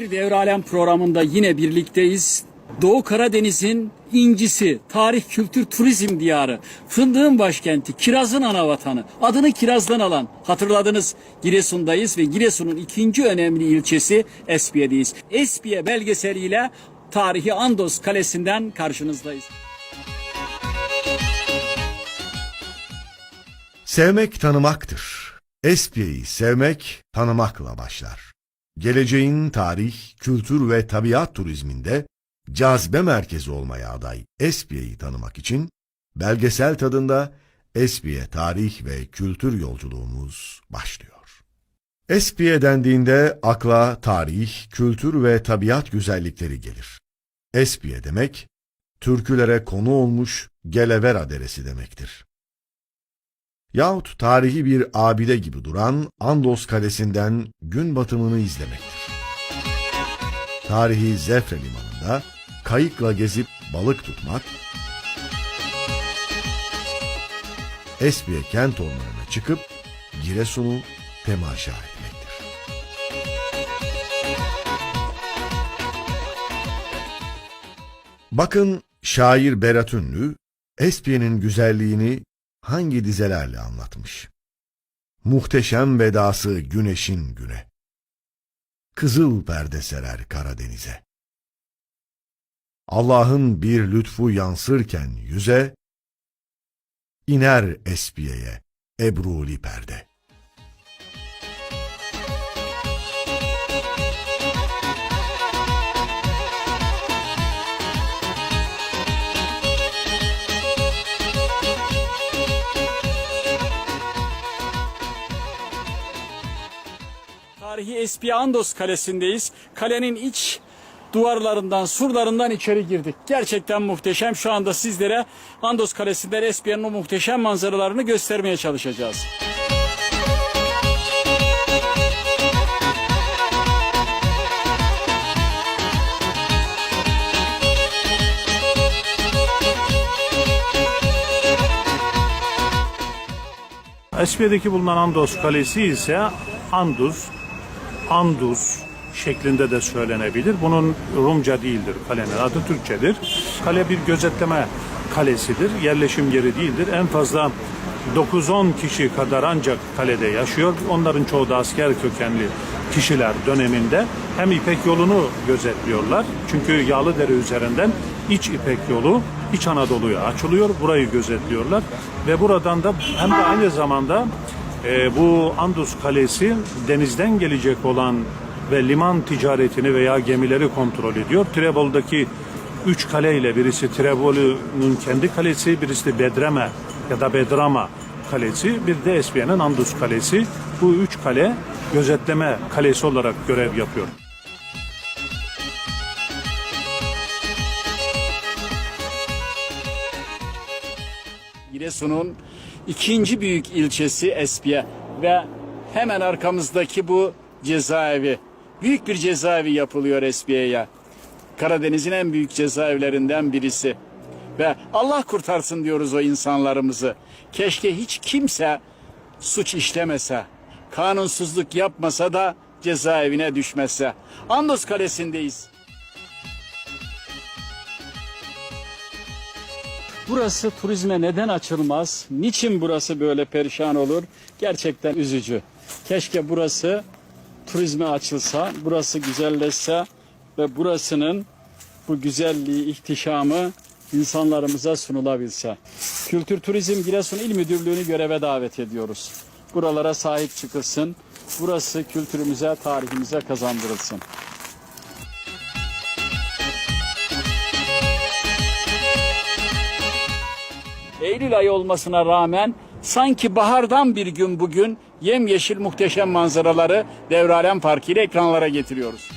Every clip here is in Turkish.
Bir Devralem programında yine birlikteyiz. Doğu Karadeniz'in incisi, tarih, kültür, turizm diyarı, fındığın başkenti, kirazın ana vatanı, adını kirazdan alan, hatırladınız Giresun'dayız ve Giresun'un ikinci önemli ilçesi Espiye'deyiz. Espiye belgeseliyle tarihi Andos Kalesi'nden karşınızdayız. Sevmek tanımaktır. Espiye'yi sevmek tanımakla başlar. Geleceğin tarih, kültür ve tabiat turizminde cazibe merkezi olmaya aday Espiye'yi tanımak için belgesel tadında Espiye tarih ve kültür yolculuğumuz başlıyor. Espiye dendiğinde akla tarih, kültür ve tabiat güzellikleri gelir. Espiye demek, türkülere konu olmuş Gelevera deresi demektir yahut tarihi bir abide gibi duran Andos Kalesi'nden gün batımını izlemektir. Tarihi Zefre Limanı'nda kayıkla gezip balık tutmak, Espiye kent ormanına çıkıp Giresun'u temaşa etmektir. Bakın şair Berat Ünlü, Espiye'nin güzelliğini hangi dizelerle anlatmış. Muhteşem vedası güneşin güne. Kızıl perde serer Karadeniz'e. Allah'ın bir lütfu yansırken yüze, iner Espiye'ye ebruli perde. Tarihi Espiye Andos Kalesi'ndeyiz. Kalenin iç duvarlarından, surlarından içeri girdik. Gerçekten muhteşem. Şu anda sizlere Andos Kalesi'nden Espiye'nin o muhteşem manzaralarını göstermeye çalışacağız. Espiye'deki bulunan Andos Kalesi ise Andus, Andus şeklinde de söylenebilir. Bunun Rumca değildir kalenin adı Türkçedir. Kale bir gözetleme kalesidir. Yerleşim yeri değildir. En fazla 9-10 kişi kadar ancak kalede yaşıyor. Onların çoğu da asker kökenli kişiler döneminde hem İpek yolunu gözetliyorlar. Çünkü Yağlıdere üzerinden İç İpek yolu İç Anadolu'ya açılıyor. Burayı gözetliyorlar ve buradan da hem de aynı zamanda e, bu Andus Kalesi denizden gelecek olan ve liman ticaretini veya gemileri kontrol ediyor. Trebol'daki üç kale ile birisi Trebol'ün kendi kalesi, birisi de Bedreme ya da Bedrama kalesi, bir de Espiye'nin Andus Kalesi. Bu üç kale gözetleme kalesi olarak görev yapıyor. Giresun'un ikinci büyük ilçesi Espiye ve hemen arkamızdaki bu cezaevi. Büyük bir cezaevi yapılıyor Espiye'ye. Karadeniz'in en büyük cezaevlerinden birisi. Ve Allah kurtarsın diyoruz o insanlarımızı. Keşke hiç kimse suç işlemese, kanunsuzluk yapmasa da cezaevine düşmese. Andos Kalesi'ndeyiz. Burası turizme neden açılmaz? Niçin burası böyle perişan olur? Gerçekten üzücü. Keşke burası turizme açılsa, burası güzelleşse ve burasının bu güzelliği, ihtişamı insanlarımıza sunulabilse. Kültür Turizm Giresun İl Müdürlüğü'nü göreve davet ediyoruz. Buralara sahip çıkılsın. Burası kültürümüze, tarihimize kazandırılsın. Eylül ayı olmasına rağmen sanki bahardan bir gün bugün yemyeşil muhteşem manzaraları Devralem Parkı ile ekranlara getiriyoruz.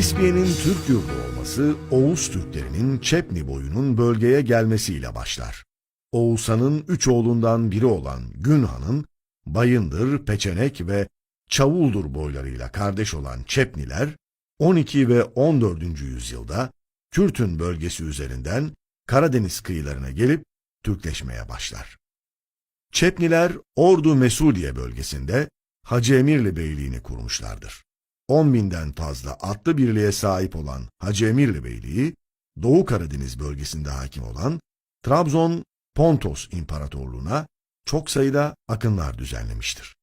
Esbiye'nin Türk yurdu olması Oğuz Türklerinin Çepni boyunun bölgeye gelmesiyle başlar. Oğuzhan'ın üç oğlundan biri olan Günhan'ın Bayındır, Peçenek ve Çavuldur boylarıyla kardeş olan Çepniler 12 ve 14. yüzyılda Kürtün bölgesi üzerinden Karadeniz kıyılarına gelip Türkleşmeye başlar. Çepniler Ordu Mesudiye bölgesinde Hacı Emirli Beyliğini kurmuşlardır. 10 binden fazla atlı birliğe sahip olan Hacı Emirli Beyliği, Doğu Karadeniz bölgesinde hakim olan Trabzon Pontos İmparatorluğu'na çok sayıda akınlar düzenlemiştir.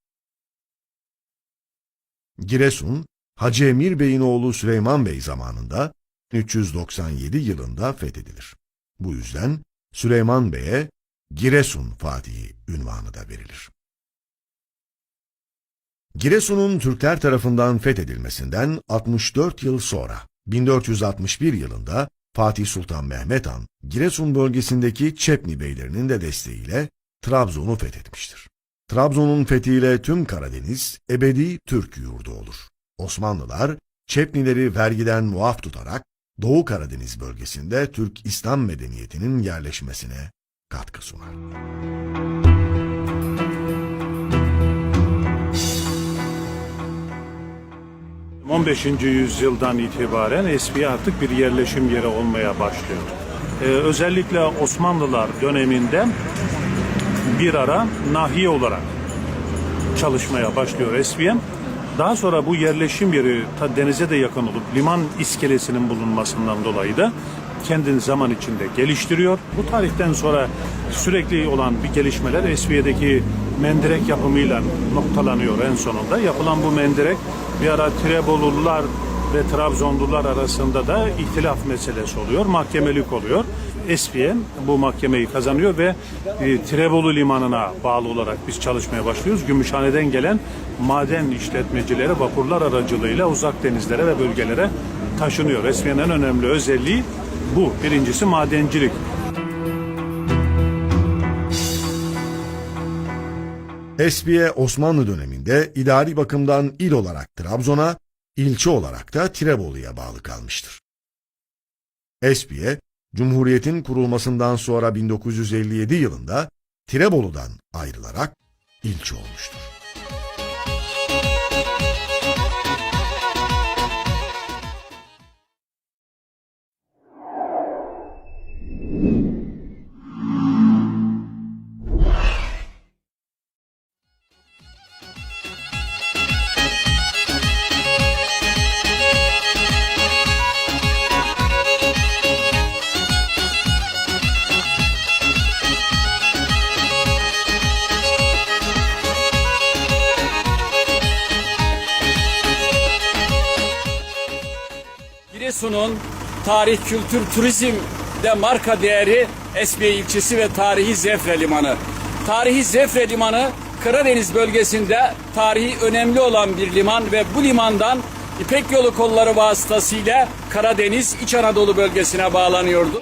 Giresun, Hacı Emir Bey'in oğlu Süleyman Bey zamanında 397 yılında fethedilir. Bu yüzden Süleyman Bey'e Giresun Fatihi ünvanı da verilir. Giresun'un Türkler tarafından fethedilmesinden 64 yıl sonra 1461 yılında Fatih Sultan Mehmet Han, Giresun bölgesindeki Çepni beylerinin de desteğiyle Trabzon'u fethetmiştir. Trabzon'un fethiyle tüm Karadeniz ebedi Türk yurdu olur. Osmanlılar Çepnileri vergiden muaf tutarak Doğu Karadeniz bölgesinde Türk İslam medeniyetinin yerleşmesine katkı sunar. 15. yüzyıldan itibaren Esfiye artık bir yerleşim yeri olmaya başlıyor. Ee, özellikle Osmanlılar döneminde bir ara nahiye olarak çalışmaya başlıyor Esfiye. Daha sonra bu yerleşim yeri ta denize de yakın olup liman iskelesinin bulunmasından dolayı da kendini zaman içinde geliştiriyor. Bu tarihten sonra sürekli olan bir gelişmeler Esfiye'deki mendirek yapımıyla noktalanıyor en sonunda. Yapılan bu mendirek bir ara Tirebolular ve Trabzonlular arasında da ihtilaf meselesi oluyor. Mahkemelik oluyor. Esfiye bu mahkemeyi kazanıyor ve e, Tirebolu limanına bağlı olarak biz çalışmaya başlıyoruz. Gümüşhane'den gelen maden işletmecileri vapurlar aracılığıyla uzak denizlere ve bölgelere taşınıyor. Esfiye'nin en önemli özelliği bu. Birincisi madencilik. Esbiye Osmanlı döneminde idari bakımdan il olarak Trabzon'a, ilçe olarak da Tirebolu'ya bağlı kalmıştır. Esbiye, Cumhuriyet'in kurulmasından sonra 1957 yılında Tirebolu'dan ayrılarak ilçe olmuştur. Giresun'un tarih, kültür, turizmde marka değeri Esbiye ilçesi ve tarihi Zefre Limanı. Tarihi Zefre Limanı Karadeniz bölgesinde tarihi önemli olan bir liman ve bu limandan İpek Yolu kolları vasıtasıyla Karadeniz İç Anadolu bölgesine bağlanıyordu.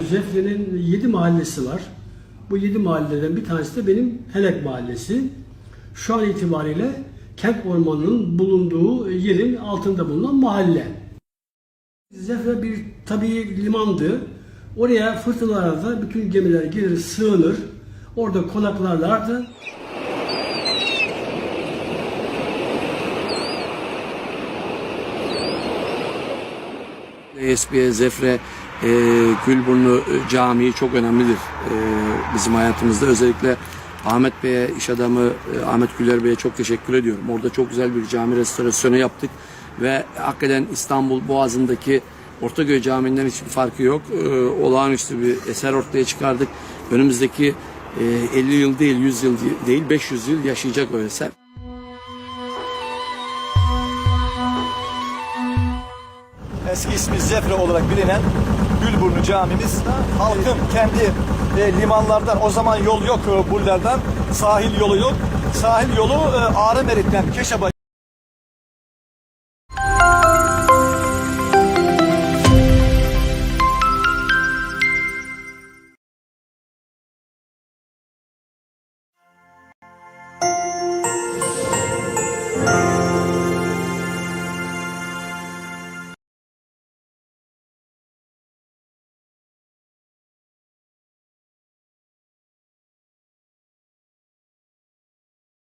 Zefre'nin 7 mahallesi var. Bu 7 mahalleden bir tanesi de benim Helek Mahallesi. Şu an itibariyle kent ormanının bulunduğu yerin altında bulunan mahalle. Zefre bir tabii limandı. Oraya fırtınalarda bütün gemiler gelir sığınır. Orada konaklarlardı. Esbiye, Zefre, e, Gülburnu e, Camii çok önemlidir e, bizim hayatımızda. Özellikle Ahmet Bey'e, iş adamı e, Ahmet Güler Bey'e çok teşekkür ediyorum. Orada çok güzel bir cami restorasyonu yaptık ve hakikaten İstanbul Boğazı'ndaki Ortaköy Camii'nden hiçbir farkı yok. E, olağanüstü bir eser ortaya çıkardık. Önümüzdeki e, 50 yıl değil, 100 yıl değil, 500 yıl yaşayacak o eser. eski ismi Zefre olarak bilinen Gülburnu camimiz halkın kendi e, limanlardan o zaman yol yok e, bullardan sahil yolu yok. Sahil yolu e, Ağrı Merit'ten Keşaba